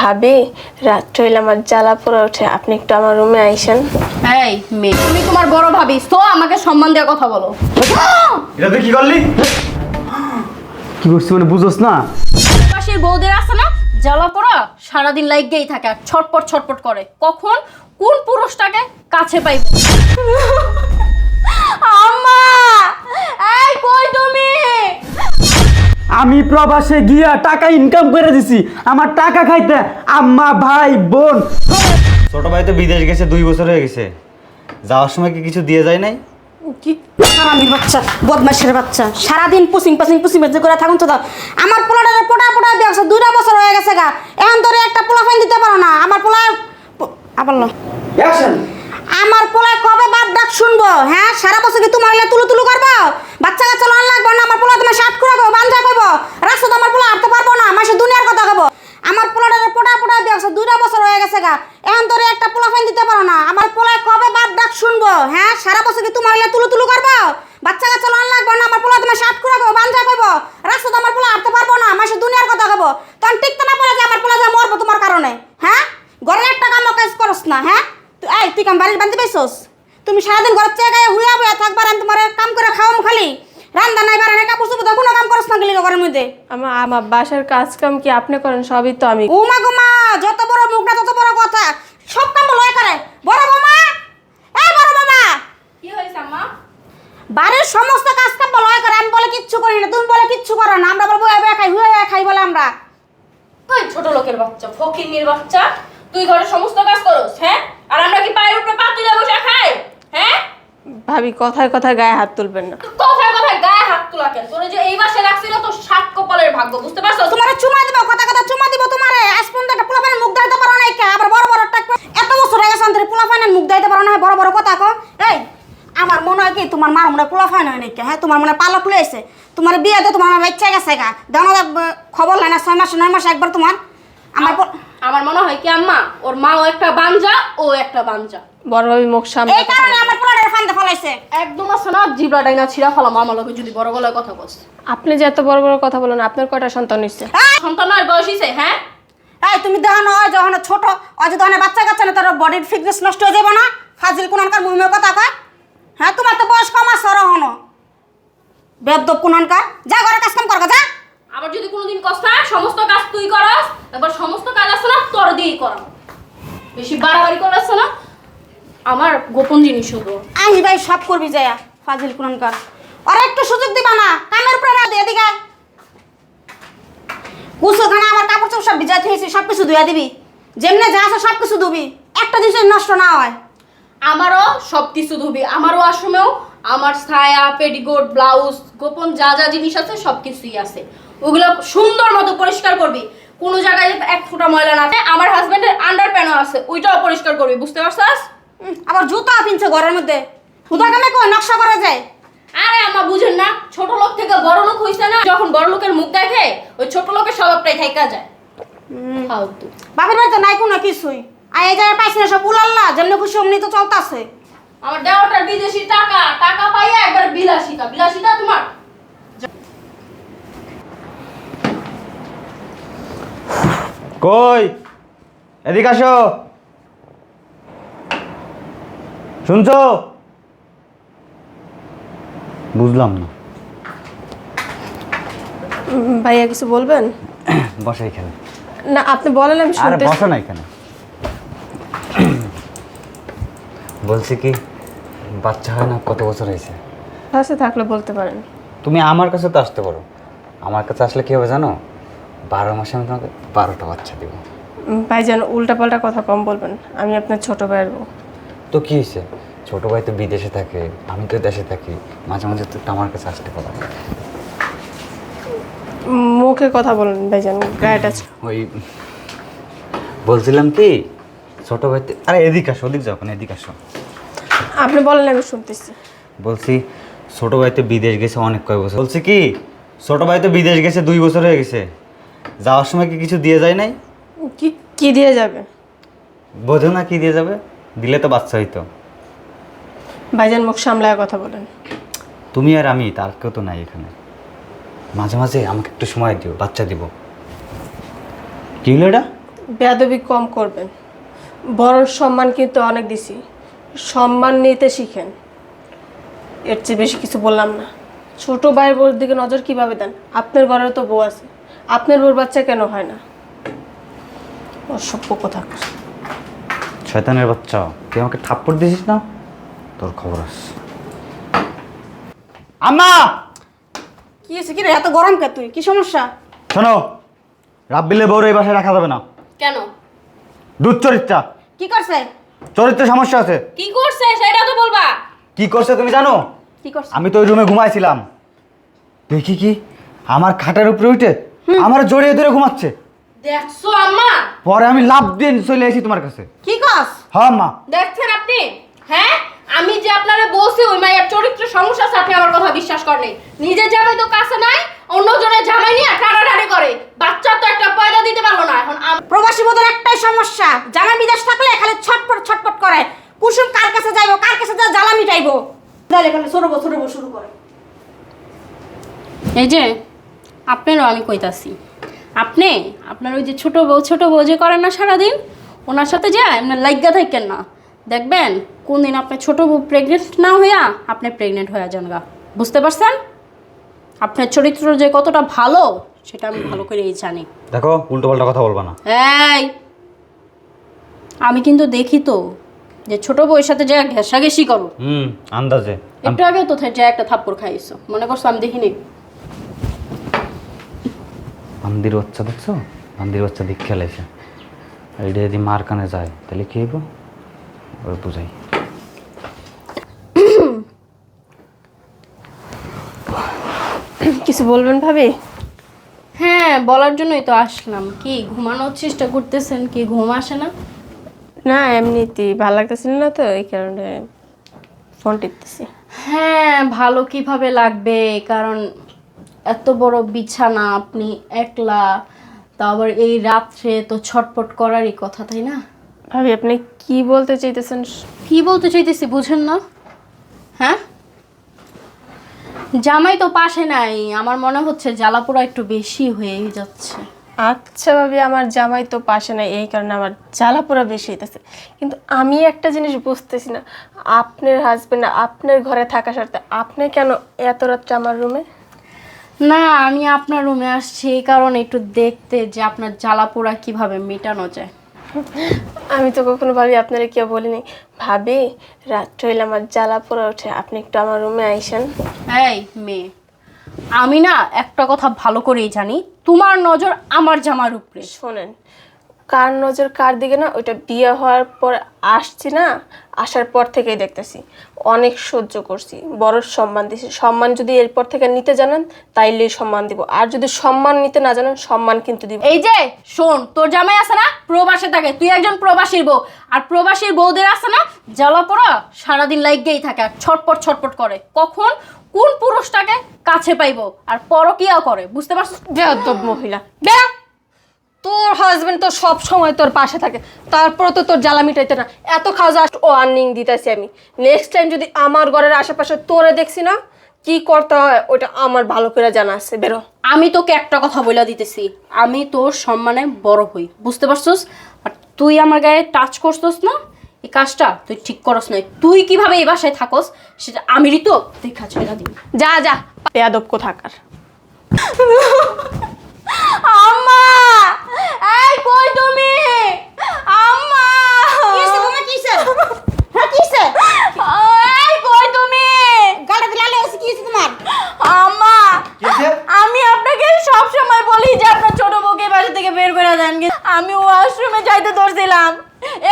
ভাবি রাত্রে হইলে আমার জ্বালা পড়ে ওঠে। আপনি একটু আমার রুমে আইসেন। এই মেয়ে তুমি তোমার বড় ভাবি তো আমাকে সম্মান দিয়ে কথা বলো। এটা তুই কি করলি? কি করছিস মানে বুঝোস না? পাশের বউদের আছে না জ্বালা পোড়া সারাদিন লাইগেই থাকে আর ছটপট ছটপট করে। কখন কোন পুরুষটাকে কাছে পাইব? আম্মা! এই কই তুমি? আমি প্রবাসে গিয়া টাকা ইনকাম করে দিছি। আমার টাকা খাইতে আম্মা ভাই বোন। ছোট ভাই তো বিদেশ গেছে দুই বছর হয়ে গেছে। যাওয়ার সময় কি কিছু দিয়ে যায় নাই? কি? হারামির বাচ্চা বদমাসের বাচ্চা। সারাদিন পুসিং পাসিং পুসিং পাসিং করে থাকুন তো দাও আমার পোলাটা পোটা পোটা ব্যবসা দুইটা বছর হয়ে গেছে গা। এখন তোরে একটা পোলা ফাইন দিতে পারো না। আমার পোলা আবার লো। আমার পোলা কবে বাপ ডাক শুনব? হ্যাঁ সারা বছর কি তোমার তুলু তুলু করব? বাচ্চা কাচ্চা লন লাগবে না আমার পোলা তোমার শার্ট করব বাঞ্জা করব। রাস্তা তো আমার পোলা হাঁটতে পারব না মাসে দুনিয়ার কথা কব। আমার পোলাটা পোটা পোটা ব্যবসা দুইটা বছর হয়ে গেছে গা। এখন তোরে একটা পোলা ফাইন দিতে পারো না। আমার পোলা কবে বাপ ডাক শুনব হ্যাঁ? সারা বছর কি তোমার তুলু তুলু করব? বাচ্চা কাচ্চা লন লাগবে না আমার পোলা তোমার শার্ট করব বাঞ্জা করব। রাস্তা তো আমার পোলা হাঁটতে পারব না মাসে দুনিয়ার কথা কব। তখন টিকতে না পারে যে আমার পোলা যা মরবো তোমার কারণে হ্যাঁ? ঘরের একটা কাম কাজ করস না হ্যাঁ? তুই এই, তুই কাম বাড়ির বান্ধি পাইছস? তুমি সারাদিন ঘরের চেয়ে হুয়া বুয়া থাকবার আমি তোমার কাম করে খাওয়াম খালি। রান্না নাই বারানে কাপড় চোপড় ধোয়া, কোনো কাম করস না গেলি ঘরের মধ্যে। আমার আমার বাসার কাজ কাম কি আপনি করেন? সবই তো আমি। উমা গুমা যত বড় মুখ না তত বড় কথা। সব কাম লয় করে। বড় মামা এই বড় মামা কি হয়েছে আম্মা? বাড়ির সমস্ত কাজ কাম লয় করে। আমি বলে কিচ্ছু করি না তুমি বলে কিচ্ছু করো না। আমরা বলব এবার খাই হুয়া খাই বলে আমরা। তুই ছোট লোকের বাচ্চা ফকিন্নির বাচ্চা তুই ঘরের সমস্ত কাজ করস হ্যাঁ? আর আমরা কি পায়ের উপরে পা তুলে বসে খাই? হ্যাঁ? ভাবি কথায় কথায় গায়ে হাত তুলবেন না। কথায় কথায় গায়ে হাত তোলা কেন তোরে যে এই মাসে রাখছিল তো সাত কপালের ভাগ্য বুঝতে পারছ? তোমার চুমা দিব কথা কথা চুমা দিব তোমারে। আজ পর্যন্ত একটা পোলাপানের মুখ দাইতে পারো না কে? আবার বড় বড় টাক এত বছর হয়ে গেছে অন্তরে পোলাপানের মুখ দাইতে পারো না বড় বড় কথা কো এই আমার মনে হয় কি তোমার মার মনে পোলাফান হয় নাকি হ্যাঁ তোমার মনে পালক লইছে। তোমার বিয়েতে তোমার বাচ্চা গেছে গা। জানো না, ব- খবর নাই না ছয় মাসে নয় মাসে একবার তোমার আমার আমার মনে হয় কি আম্মা? ওর মাও একটা বাঞ্জা ও একটা বাঞ্জা। বড় ভাবি মুখ সামনে এই কারণে আমার পোলাটার ফান্দে ফলাইছে। একদম আছে না জিবলাটাই না ছিঁড়া ফেলাম আমার লোকে যদি বড় গলায় কথা বলস আপনি যে এত বড় বড় কথা বলেন আপনার কয়টা সন্তান এই, সন্তান আর বয়স হইছে, হ্যাঁ? এই তুমি দেখো না ওই যখন ছোট যে তখন বাচ্চা কাচ্চা না তোর বডির ফিটনেস নষ্ট হয়ে যাবে না? ফাজিল কোনকার মুহিমে কথা কয়? হ্যাঁ তোমার তো বয়স কম আছে রহন বেদ্য কোনকার যা ঘরে কাজ কাম করবা যা। আবার যদি কোনোদিন কষ্ট হয় সমস্ত কাজ তুই করস এবার সমস্ত কাজ আছে না তোর দিয়েই করা বেশি বাড়াবাড়ি করস না। আমার গোপন জিনিস হতো আহি ভাই সব করবি যায়া ফাজিল কোনকার ওরা একটু সুযোগ দিবা না কামের উপরে না দিয়ে দিকে কুসোখানে আমার কাপড় চোপড় সব ভিজা হয়েছে সব কিছু ধুয়া দিবি। যেমনে যা আছে সব কিছু ধুবি। একটা জিনিস নষ্ট না হয়। আমারও সব কিছু ধুবি। আমারও আশ্রমেও আমার ছায়া পেডিকোট ব্লাউজ গোপন যা যা জিনিস আছে সব কিছুই আছে। ওগুলো সুন্দর মতো পরিষ্কার করবি। কোনো জায়গায় যাতে এক ফোঁটা ময়লা না থাকে আমার হাজবেন্ডের আন্ডার প্যানও আছে ওইটাও পরিষ্কার করবি বুঝতে পারছস? আবার জুতা পিনছে ঘরের মধ্যে। হুদা কামে কই? নকশা করা যায়। আরে আমা বুঝেন না ছোট লোক থেকে বড় লোক হইছে না যখন বড় লোকের মুখ দেখে ওই ছোট লোকের স্বভাবটাই থাইকা যায়। ফালতু। বাপের বাড়িতে নাই কোনো কিছুই। আর এই জায়গায় পাইছি না সব উলাল্লা যেমনি খুশি অমনি তো চলতাছে। আমার দেওয়াটার বিদেশি টাকা টাকা পাইয়া একবার বিলাসিতা বিলাসিতা তোমার? কই? এদিকে আসো। শুনছো? বুঝলাম না। ভাইয়া কিছু বলবেন? বসে এখানে। না আপনি বলেন আমি আর শুনতে বসো না এখানে। বলছি কি বাচ্চা হয় না কত বছর হয়েছে? কাছে থাকলে বলতে পারেন। তুমি আমার কাছে তো আসতে পারো। আমার কাছে আসলে কি হবে জানো? বারো মাসে আমি তোমাকে বারোটা বাচ্চা দেবো। ভাইজান উল্টাপাল্টা কথা কম বলবেন। আমি আপনার ছোট ভাইয়ের বউ। তো কী হয়েছে? ছোট ভাই তো বিদেশে থাকে আমি তো দেশে থাকি মাঝে মাঝে তো আমার কাছে আসতে পারো মুখে কথা বলেন ভাইজান গায়েটা ওই বলছিলাম কি ছোট ভাই তো- আরে এদিক আসো ওদিক যাও না এদিক আসো। আপনি বলেন আমি শুনতেছি। বলছি ছোট ভাই তো বিদেশ গেছে অনেক কয় বছর। বলছি কি ছোট ভাই তো বিদেশ গেছে দুই বছর হয়ে গেছে। যাওয়ার সময় কি কিছু দিয়ে যায় নাই? কি কি দিয়ে যাবে? বোঝো না কি দিয়ে যাবে? দিলে তো বাচ্চা হইতো। ভাইজান মুখ সামলায় কথা বলেন। তুমি আর আমি তার কেউ তো নাই এখানে। মাঝে মাঝে আমাকে একটু সময় দিও বাচ্চা দিব। কি হলো এটা? বেয়াদবি কম করবেন। বড় সম্মান কিন্তু অনেক দিছি। সম্মান নিতে শিখেন। এর চেয়ে বেশি কিছু বললাম না। ছোট ভাই বোর দিকে নজর কীভাবে দেন? আপনার ঘরেও তো বউ আছে। আপনার বউর বাচ্চা কেন হয় না? অসভ্য কথা। শয়তানের বাচ্চা তুই আমাকে থাপ্পড় দিছিস না? তোর খবর আছে। আম্মা! কি হয়েছে? কি রে এত গরম কে তুই? কি সমস্যা? শোনো রাব্বিলে বউর এই বাসায় রাখা যাবে না। কেন? দুধ চরিত্রা। কি করছে? চরিত্রে সমস্যা আছে। কি করছে? সেটা তো বলবা। কি করছে তুমি জানো? কি করছে? আমি তো ওই রুমে ঘুমাইছিলাম। দেখি কি? আমার খাটের উপরে উঠে আমার জড়িয়ে ধরে ঘুমাচ্ছে। দেখছ আম্মা? পরে আমি লাভ দিয়ে চলে এসেছি তোমার কাছে। কি কস? হ্যাঁ আম্মা। দেখছেন আপনি? হ্যাঁ? আমি যে আপনারে বলছি ওই মায়ের চরিত্র সমস্যা আছে আপনি আমার কথা বিশ্বাস করেন নিজের জামাই তো কাছে নাই অন্যজনের জামাই নিয়ে টানাটানি করে। বাচ্চা তো একটা পয়দা দিতে পারল না এখন প্রবাসী বোধের একটাই সমস্যা। জামা বিদেশ থাকলে খালি ছটপট ছটপট করে। কুসুম কার কাছে যাইবো কার কাছে যা জ্বালা মিটাইবো? তাহলে খালি সরবো সরবো শুরু করে। এই যে আপনারও আমি কইতাছি। আপনি আপনার ওই যে ছোট বউ ছোট বউ যে করেন না সারাদিন ওনার সাথে যে এমনি লাইগা থাকেন না। দেখবেন কোন দিন আপনার ছোট বউ প্রেগনেন্ট না হইয়া আপনি প্রেগনেন্ট হয়ে যান গা। বুঝতে পারছেন? আপনার চরিত্র যে কতটা ভালো সেটা আমি ভালো করেই জানি। দেখো উল্টো পাল্টা কথা বলবা না। এই আমি কিন্তু দেখি তো যে ছোট বউয়ের সাথে যে ঘেঁষাঘেঁষি করো। হুম আন্দাজে। একটু আগে তো যে একটা থাপ্পড় খাইছো। মনে করছ আমি দেখিনি? বান্দির বাচ্চা দেখছ? বান্দির বাচ্চা দিক খেলাইছে আর এটা যদি মার কানে যায় তাহলে কি হইব? ওই বুঝাই। কিছু বলবেন ভাবি? হ্যাঁ বলার জন্যই তো আসলাম। কি ঘুমানোর চেষ্টা করতেছেন কি ঘুম আসে না? না এমনিতেই ভালো লাগতেছিল না তো এই কারণে ফোন টিপতেছি। হ্যাঁ ভালো কীভাবে লাগবে কারণ এত বড় বিছানা আপনি একলা তা আবার এই রাত্রে তো ছটপট করারই কথা তাই না? ভাবি আপনি কি বলতে চাইতেছেন? কি বলতে চাইতেছি বুঝেন না। হ্যাঁ? জামাই তো পাশে নাই আমার মনে হচ্ছে জ্বালাপোড়া একটু বেশি হয়েই যাচ্ছে। আচ্ছা ভাবি আমার জামাই তো পাশে নাই এই কারণে আমার জ্বালা পোড়া বেশি হইতেছে। কিন্তু আমি একটা জিনিস বুঝতেছি না আপনার হাজবেন্ড আপনার ঘরে থাকা সাথে আপনি কেন এত রাত্রে আমার রুমে না আমি আপনার রুমে আসছি এই কারণে একটু দেখতে যে আপনার জ্বালা পোড়া কীভাবে মেটানো যায়। আমি তো কখনো ভাবি আপনারা কেউ বলিনি। ভাবি রাত্রে হইলে আমার জ্বালা পোড়া ওঠে আপনি একটু আমার রুমে আইসেন। এই মেয়ে আমি না একটা কথা ভালো করেই জানি তোমার নজর আমার জামার উপরে। শোনেন কার নজর কার দিকে না ওইটা বিয়ে হওয়ার পর আসছি না আসার পর থেকেই দেখতেছি। অনেক সহ্য করছি বড় সম্মান দিছি। সম্মান যদি এরপর থেকে নিতে জানেন তাইলেই সম্মান দিব। আর যদি সম্মান নিতে না জানেন সম্মান কিন্তু দিব। এই যে শোন তোর জামাই আছে না প্রবাসে থাকে। তুই একজন প্রবাসীর বউ। আর প্রবাসীর বউদের আছে না জ্বালা পোড়া সারাদিন লাইগেই থাকে আর ছটপট ছটপট করে। কখন কোন পুরুষটাকে কাছে পাইবো আর পরকিয়া করে বুঝতে পারছিস মহিলা। বেয়া! তোর হাজবেন্ড তো সব সময় তোর পাশে থাকে। তারপরে তো তোর জ্বালা মিটাইতে না। এত খাওয়া জাস্ট ওয়ার্নিং দিতেছি আমি। নেক্সট টাইম যদি আমার ঘরের আশেপাশে তোরে দেখছি না কি করতে হয় ওটা আমার ভালো করে জানা আছে বেরো। আমি তোকে একটা কথা বলে দিতেছি। আমি তোর সম্মানে বড় হই। বুঝতে পারছস? আর তুই আমার গায়ে টাচ করছস না এই কাজটা তুই ঠিক করস না তুই কীভাবে এই বাসায় থাকস সেটা আমিরই তো দেখা ছেড়া দিবি। যা যা। বেয়াদব কোথাকার? আম্মা! এই কই তুমি? আম্মা! কিসে তুমি কিসে হ্যাঁ কিসে এই কই তুমি? গাড়ি দিলালে হচ্ছে কিসে তোমার? আম্মা আমি আপনাকে সব সময় বলি যে আপনার ছোট বউকে বাসা থেকে বের করে দেন। আমি ওয়াশরুমে যাইতে ধরছিলাম।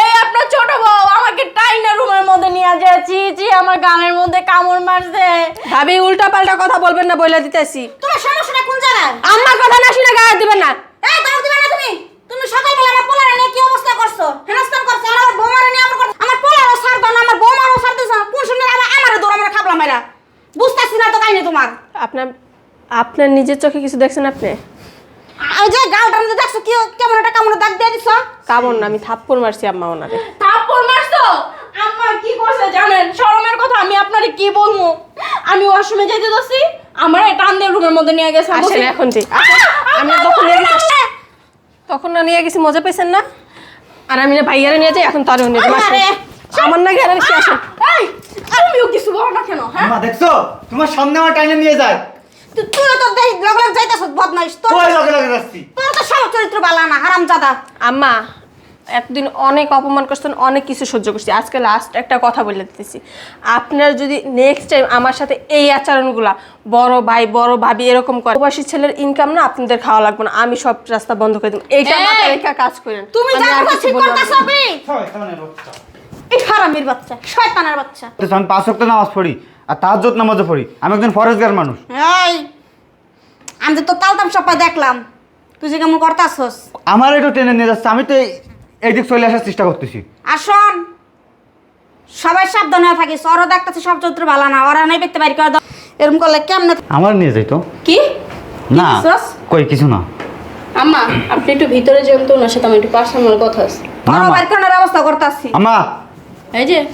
এই আপনার ছোট বউ আমাকে টাইনা রুমের মধ্যে নিয়ে যাচ্ছি। আমার গানের মধ্যে কামড় মারছে। ভাবি উল্টা পাল্টা কথা বলবেন না বলে দিতেছি। তোমার সমস্যাটা কোন জায়গায়? আমার কথা না শুনে গায়ে দিবেন না। এই দাও দিবে না তুমি। তুমি সকালবেলা আমার পোলারে নিয়ে কি অবস্থা করছ? হেনস্থান করছ আর আমার বৌমারে নিয়ে আমার করছ আমার পোলারও সার দাও না আমার বৌমারও সার দিছো কোন শুনে আবার আমারও দৌড় আমরা খাবলাম এরা বুঝতেছি না তো কাহিনী তোমার। আপনার আপনার নিজের চোখে কিছু দেখছেন আপনি? ওই যে গালটার মধ্যে দেখছ কি কেমন একটা কেমন দাগ দিয়ে দিছো? কামন না আমি থাপ্পড় মারছি আম্মা ওনারে। থাপ্পড় মারছো? আম্মা কি করছে জানেন? শরমের কথা আমি আপনারে কি বলব? আমি ওয়াশরুমে যেতে দছি আমার টান দিয়ে রুমের মধ্যে নিয়ে গেছে আসেন এখন যে। আমি আমি তখন তখন তখন না নিয়ে গেছি মজা পেয়েছেন না? আর আমি না ভাইয়ারে নিয়ে যাই এখন তারও নিয়ে যাব। আমার না গেলে কি আসেন। এই তুমিও কিছু বলো না কেন হ্যাঁ? আম্মা দেখছ? তোমার সামনে আমার টাইনে নিয়ে যায়। তুই তো দেখ লগ লগ যাইতাছ বদমাইশ। তোর ওই লগে লগে যাচ্ছি? তোর তো সব চরিত্র বালা না হারামজাদা। আম্মা এতদিন অনেক অপমান করছেন অনেক কিছু সহ্য করছি। আজকে লাস্ট একটা কথা বলে দিতেছি। আপনার যদি নেক্সট টাইম আমার সাথে এই আচরণগুলা বড় ভাই বড় ভাবি এরকম করে প্রবাসী ছেলের ইনকাম না আপনাদের খাওয়া লাগবে না আমি সব রাস্তা বন্ধ করে দেবো। এইটা এই! মাথায় রেখে কাজ করেন। তুমি কথা কিছু ঠিক বলব না। করতাছ বি শয়তানের বাচ্চা। এই হারামির বাচ্চা শয়তানের বাচ্চা। তো আমি পাঁচ ওয়াক্ত নামাজ পড়ি আর তাহাজ্জুদ নামাজও পড়ি। আমি একজন ফরেজগার মানুষ। এই আমি তো তালতাম সবাই দেখলাম। তুই যে কেমন করতাছস। আমার একটু টেনে নিয়ে যাচ্ছে আমি তো এই- দিক চলে আসার চেষ্টা করতেছি। আর শোন সবাই সাবধান হয়ে থাকিস ওরা দেখতেছে সব চরিত্র ভালো না ওরা নাই দেখতে পারি করে দাও। এরকম করলে কেমনে আমার নিয়ে যাই তো কি না? কই কিছু না। আম্মা আপনি একটু ভিতরে যান তো ওনার সাথে আমার একটু পার্সোনাল কথা আছে। না, ওরা মা। বাড়ি করার ব্যবস্থা করতেছি। আমা এই যে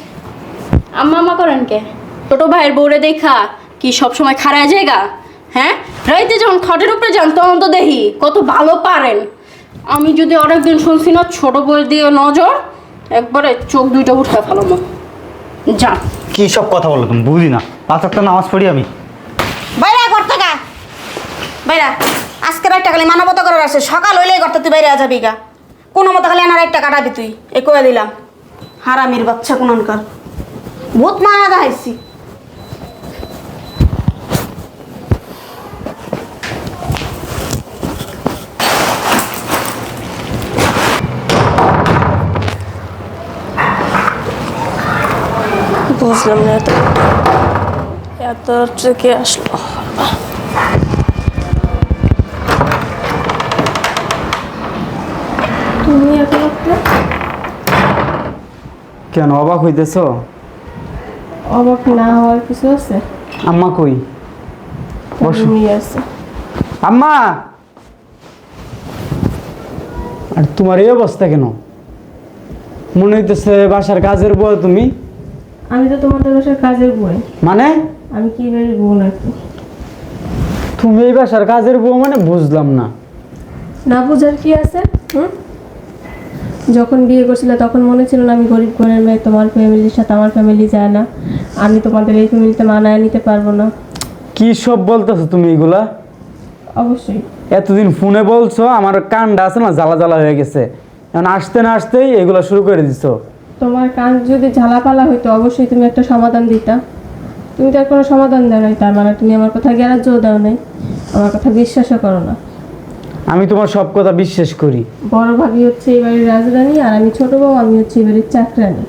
আম্মা আম্মা করেন কে? ছোট ভাইয়ের বউরে দেখা কি সব সময় খারায় জায়গা? হ্যাঁ? রাইতে যখন খটের উপরে যান তখন তো দেখি কত ভালো পারেন। আমি যদি অনেকদিন শুনছি না ছোট বই দিয়ে নজর একবারে চোখ দুইটা উঠে ফেলাম যা। কি সব কথা বলো তুমি? বুঝি না। পাঁচ ওয়াক্ত নামাজ পড়ি আমি। বাইরে ঘর থেকে। বাইরা আজকে রাতটা খালি মানবতা করার আছে। সকাল হইলেই করতে তুই বাইরে যাবি গা। কোনো মতো খালি এনার একটা কাটাবি তুই। এ কয়ে দিলাম। হারামির বাচ্চা কোনকার। ভূত মায়া দেখাইছি। বুঝলাম না এত এত ট্রেকে আসলো? তুমি কেন অবাক হইতেছ? অবাক না হওয়ার কিছু আছে? আম্মা কই। আছে। আম্মা! আর তোমার এই অবস্থা কেন? মনে হইতেছে বাসার কাজের বউ তুমি। আমি তো তোমাদের বাসার কাজের বই মানে? আমি কি বাড়ির বউ নাকি? তুমি এই বাসার কাজের বউ মানে বুঝলাম না। না বোঝার কি আছে হুম? যখন বিয়ে করছিলে তখন মনে ছিল না আমি গরিব ঘরের মেয়ে তোমার ফ্যামিলির সাথে আমার ফ্যামিলি যায় না। আমি তোমাদের এই ফ্যামিলিতে মানায় নিতে পারব না। কি সব বলতেছো তুমি এগুলা? অবশ্যই। এতদিন ফোনে বলছো আমার কানটা আছে না জ্বালা জ্বালা হয়ে গেছে। এখন আসতে না আসতেই এগুলা শুরু করে দিছো। তোমার কান যদি ঝালাপালা হইতো অবশ্যই তুমি একটা সমাধান দিতা। তুমি তার কোনো সমাধান দাও নাই তার মানে তুমি আমার কথা গ্যারাজ্য দাও নাই আমার কথা বিশ্বাসও করো না। আমি তোমার সব কথা বিশ্বাস করি। বড় ভাবি হচ্ছে এই বাড়ির রাজধানী আর আমি ছোট বউ আমি হচ্ছে এই বাড়ির চাকরানি।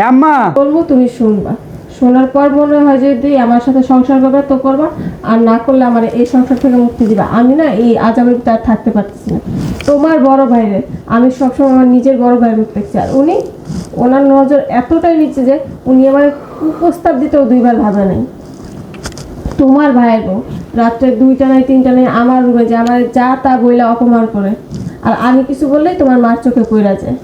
আম্মা! বলব তুমি শুনবা। শোনার পর মনে হয় যদি আমার সাথে সংসার করবে তো করবা, আর না করলে আমার এই সংসার থেকে মুক্তি দিবা। আমি না এই আজ আমি তার থাকতে পারতেছি না। তোমার বড় ভাইরে, আমি সবসময় আমার নিজের বড় ভাইয়ের মুখ দেখছি। আর উনি, ওনার নজর এতটাই নিচ্ছে যে উনি আমার প্রস্তাব দিতেও দুইবার ভাবে নাই। তোমার ভাইয়ের বউ, রাত্রে দুইটা নাই, তিনটা নাই, আমার রুমে যে আমার যা তা বইলে অপমান করে, আর আমি কিছু বললেই তোমার মার চোখে পড়া যায়।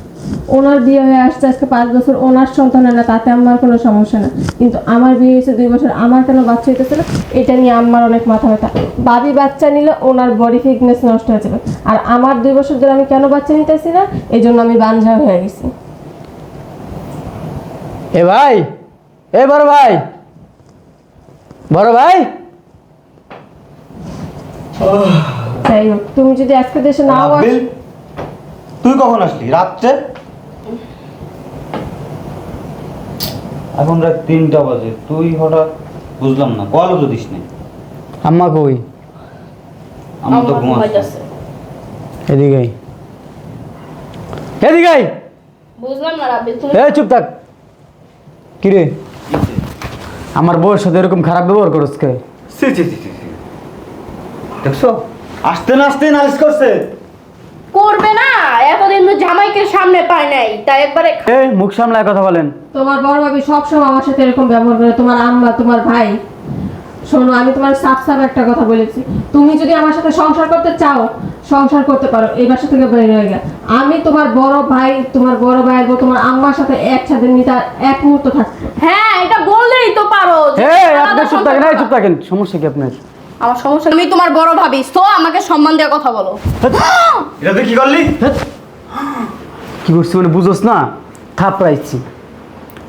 ওনার বিয়ে হয়ে আসছে আজকে পাঁচ বছর ওনার সন্তান না তাতে আমার কোনো সমস্যা না। কিন্তু আমার বিয়ে হয়েছে দুই বছর আমার কেন বাচ্চা হইতেছে না? এটা নিয়ে আমার অনেক মাথা ব্যথা। বাবি বাচ্চা নিলে ওনার বডি ফিটনেস নষ্ট হয়ে যাবে। আর আমার দুই বছর ধরে আমি কেন বাচ্চা নিতেছি না? এই জন্য আমি বাঞ্ঝা হয়ে গেছি। এ ভাই এ বড় ভাই বড় ভাই। যাই হোক তুমি যদি আজকে দেশে নাও আসো। তুই কখন আসলি? রাত্রে? এখন রাত তিনটা বাজে। তুই হঠাৎ বুঝলাম না কলও তো দিস নেই। আম্মা কই? আমার তো আমার ঘুম আসছে। এদিকে আই। এদিকে আই। বুঝলাম না তুমি চুপ থাক। কিরে আমার বউয়ের সাথে এরকম খারাপ ব্যবহার করছ কে? ছি, ছি, ছি, ছি, ছি। দেখছ? আসতে না আসতে নালিশ করছে। করবে না। এতদিন তো জামাইকে সামনে পায় নাই। তাই একবারে এ মুখ সামলায় কথা বলেন। তোমার বড় ভাবি সবসময় আমার সাথে এরকম ব্যবহার করে তোমার আম্মা তোমার ভাই। শোনো আমি তোমার সাফ সাফ একটা কথা বলেছি। তুমি যদি আমার সাথে সংসার করতে চাও সংসার করতে পারো। এই বাসা থেকে বের হয়ে গেল আমি তোমার বড় ভাই তোমার বড় ভাই বউ তোমার আম্মার সাথে একসাথে নিতে এক মুহূর্ত থাকতো হ্যাঁ এটা বললেই তো পারো। যে এ আপনি চুপ থাকেন এই চুপ থাকেন। সমস্যা কি আপনার? আমার সমস্যা আমি তোমার বড় ভাবি তো আমাকে সম্মান দেওয়া কথা বলো। এটা তুই কি করলি? কি করছি মানে বুঝোস না? থাপড়াইছি।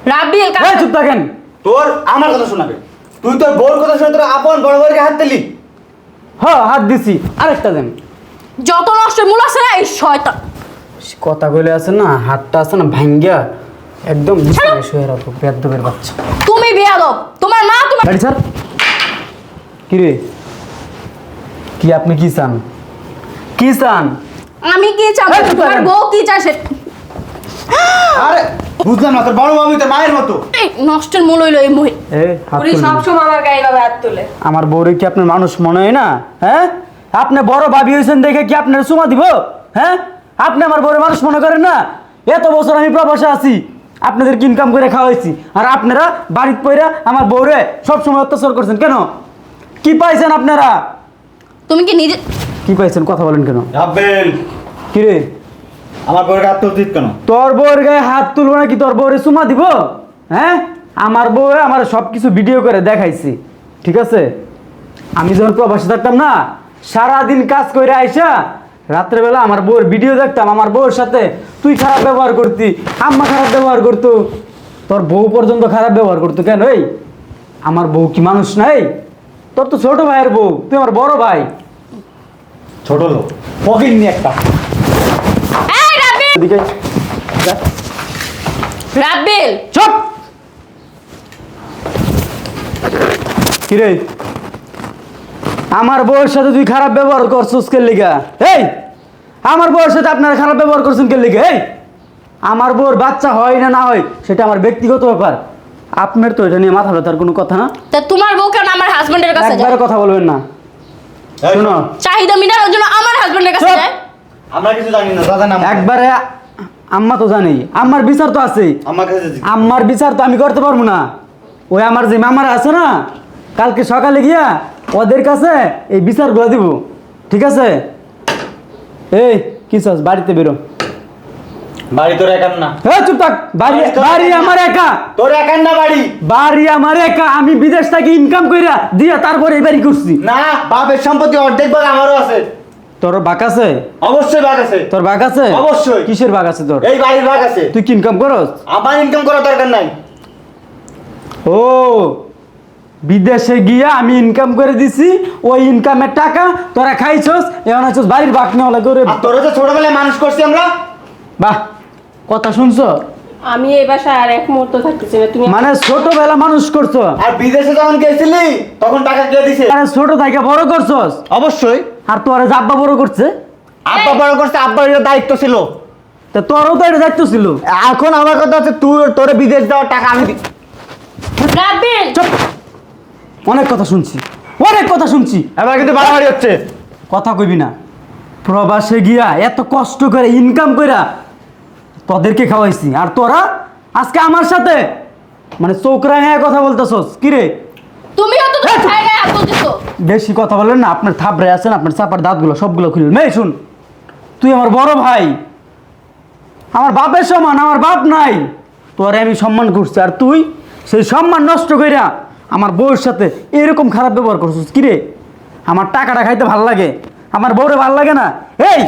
রাব্বিল কা- এই চুপ থাকেন! তোর আমার কথা শোনাবে। তুই তোর বোর কথা শুনে তোর আপন বড় বড়কে হাত দিলি? হ হাত দিছি। আরেকটা দেন। যত নষ্টের মূল আছে না এই শয়তান। কথা কইলে আছে না হাতটা আছে না ভাঙ্গিয়া একদম বিছানায় শুয়ে রাখো বেদ্যবের বাচ্চা। তুমি বেয়াদব। তোমার মা তোমার গাড়ি স্যার কি রে? কি আপনি কি চান? কি চান? আমি কি চাবো? তোমার বউ কি চায় আরে বুঝলাম না তোর বড় মামি তোর মায়ের মতো। এই নষ্টের মূল হইল এই মহিলা। এ হাত উনি তুলবেন। সবসময় আমার গায়ে ভাবে হাত তোলে। আমার বউরে কি আপনার মানুষ মনে হয় না? হ্যাঁ? আপনি বড় ভাবি হয়েছেন দেখে কি আপনার সুমা দিব? হ্যাঁ? আপনি আমার বউরে মানুষ মনে করেন না? এত বছর আমি প্রবাসে আছি আপনাদেরকে ইনকাম করে খাওয়াইছি? আর আপনারা বাড়িতে পইরা আমার বউরে সবসময় অত্যাচার করছেন কেন? কি পাইছেন আপনারা? তুমি কি নিজে কি পাইছেন কথা বলেন কেন? রাব্বেল কি রে? আমার বউকে হাত তুলছিস কেন? তোর বউয়ের গায়ে হাত তুলবো নাকি তোর বউরে চুমা দিব? হ্যাঁ? আমার বউ আমার সব কিছু ভিডিও করে দেখাইছি। ঠিক আছে? আমি যখন প্রবাসে থাকতাম না সারাদিন কাজ করে আইসা রাত্রেবেলা আমার বউয়ের ভিডিও দেখতাম। আমার বউয়ের সাথে তুই খারাপ ব্যবহার করতি আম্মা খারাপ ব্যবহার করতো। তোর বউ পর্যন্ত খারাপ ব্যবহার করতো কেন এই? আমার বউ কি মানুষ নাই তোর তো ছোট ভাইয়ের বউ তুই আমার বড় ভাই। ছোট লোক। ফকির নি একটা। এদিকে যা। রাব্বিল! চুপ! কিরে? আমার বউয়ের সাথে তুই খারাপ ব্যবহার করছিস কে লিগা? এই! আমার বউয়ের সাথে আপনারা খারাপ ব্যবহার করছেন কে লিগা? এই! আমার বউর বাচ্চা হয় না না হয় সেটা আমার ব্যক্তিগত ব্যাপার। আপনার তো এটা নিয়ে মাথা ব্যথার কোনো কথা না। তা তোমার বউ কেন আমার হাজবেন্ডের কাছে যায়? একবারে কথা বলবেন না। শোনো। চাহিদা মিটানোর জন্য আমার হাজবেন্ডের কাছে যায়। আমরা কিছু জানি না। দাদা না একবারে আম্মা তো জানেই। আমার বিচার তো আছে। আমার কাছে জিজ্ঞেস। বিচার তো আমি করতে পারব না। ওই আমার যে মামারা আছে না কালকে সকালে গিয়া ওদের কাছে এই বিচারগুলা দিব। ঠিক আছে? এই কি চাস? বাড়িতে বেরো। বাড়ি তোর একার না। হ্যাঁ চুপ থাক। বাড়ি বাড়ি তোর বাড়ি একা না। আমার একা। তোর একার না বাড়ি। বাড়ি আমার একা। আমি বিদেশ থেকে ইনকাম কইরা দিয়া তারপরে এই বাড়ি করছি। না বাপের সম্পত্তি অর্ধেক ভাগ আমারও আছে। তোর আছে? অবশ্যই আছে। তোর আছে? অবশ্যই। কিসের বাক আছে তোর? এই বাড়ির ভাগ আছে। তুই কি ইনকাম করস? আমার ইনকাম করার দরকার নাই। ও বিদেশে গিয়া আমি ইনকাম করে দিছি। ওই ইনকামের টাকা তোরা খাইছস। এখন আছিস বাড়ির বাক নেওয়া তোর ছোটবেলায় মানুষ করছি আমরা? বাহ। কথা শুনছো? আমি এই বাসায় আর এক মুহূর্ত থাকতেছি না তুমি মানে ছোটবেলা মানুষ করছ। আর বিদেশে যখন গেছিলি তখন টাকা কে দিছে? মানে ছোট থেকে বড় করছস? অবশ্যই। আর তোর যে আব্বা বড় করছে? আব্বা বড় করছে আব্বার এটা দায়িত্ব ছিল। তা তোরও তো এটা দায়িত্ব ছিল। এখন আমার কথা হচ্ছে তুই তোরে বিদেশ যাওয়ার টাকা আমি দি- চুপ! অনেক কথা শুনছি। অনেক কথা শুনছি। এবার কিন্তু বাড়াবাড়ি হচ্ছে। কথা কইবি না। প্রবাসে গিয়া এত কষ্ট করে ইনকাম কইরা তোদেরকে খাওয়াইছি। আর তোরা আজকে আমার সাথে? মানে চোখরা হ্যাঁ কথা বলতেছস। কি রে? তুমিও তো তোমার ভাইয়ের গায়ে হাত তুলতেছো বেশি কথা বলেন না আপনার থাপড়ে আছেন আপনার চাপার দাঁতগুলো সবগুলো খুলল মেয়ে শুন তুই আমার বড় ভাই। আমার বাপের সমান আমার বাপ নাই। তোরে আমি সম্মান করছি আর তুই সেই সম্মান নষ্ট কইরা আমার বউর সাথে এরকম খারাপ ব্যবহার করছিস। কিরে আমার টাকাটা খাইতে ভালো লাগে? আমার বউরে ভালো লাগে না? এই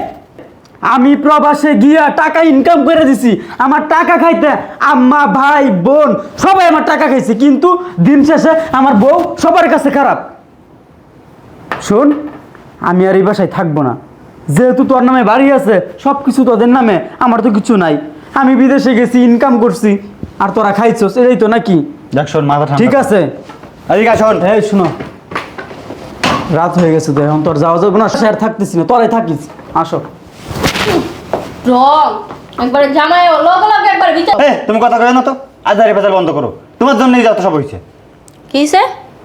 আমি প্রবাসে গিয়া টাকা ইনকাম করে দিছি আমার টাকা খাইতে আম্মা ভাই বোন সবাই আমার টাকা খাইছে কিন্তু দিন শেষে আমার বউ সবার কাছে খারাপ। শোন আমি আর এই বাসায় থাকব না। যেহেতু তোর নামে বাড়ি আছে সব কিছু তোদের নামে আমার তো কিছু নাই। আমি বিদেশে গেছি ইনকাম করছি। আর তোরা খাইছস এটাই তো নাকি? দেখ শোন মাথা ঠিক আছে। শোন। এই শুনো। রাত হয়ে গেছে তো এখন তোর যাওয়া যাবে না স্যার থাকতেছি না তোরাই থাকিস। আসো। রং। একবারে জামাই লগ লগ একবার বিচার এ তুমি কথা কবে না তো। আজ দাঁড়িয়ে পেঁচাল বন্ধ করো। তোমার জন্যই যত সব হয়েছে কিসে?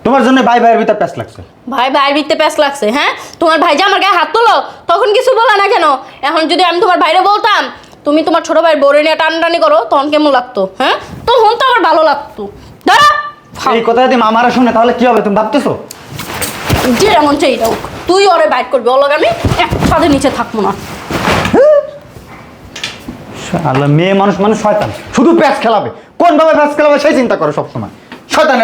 তোমার জন্য ভাই ভাইয়ের ভিতর প্যাস লাগছে। ভাই ভাইয়ের ভিত্তে প্যাস লাগছে হ্যাঁ? তোমার ভাই যে আমার গায়ে হাত তোলো তখন কিছু বলা না কেন? এখন যদি আমি তোমার ভাইরে বলতাম তুমি তোমার ছোট ভাইয়ের বোরে নিয়ে টানটানি করো তখন কেমন লাগতো হ্যাঁ? তখন তো আমার ভালো লাগতো। দাঁড়া! এই কথা যদি মামারা শুনে তাহলে কি হবে তুমি ভাবতেছো? যে এমন চাই তুই ওরে বাইট করবি অলগ আমি একসাথে নিচে থাকব না। শালা মেয়ে মানুষ মানে শয়তান। শুধু প্যাচ খেলাবে। কোনভাবে প্যাচ খেলাবে সেই চিন্তা করো সবসময়। শয়তানের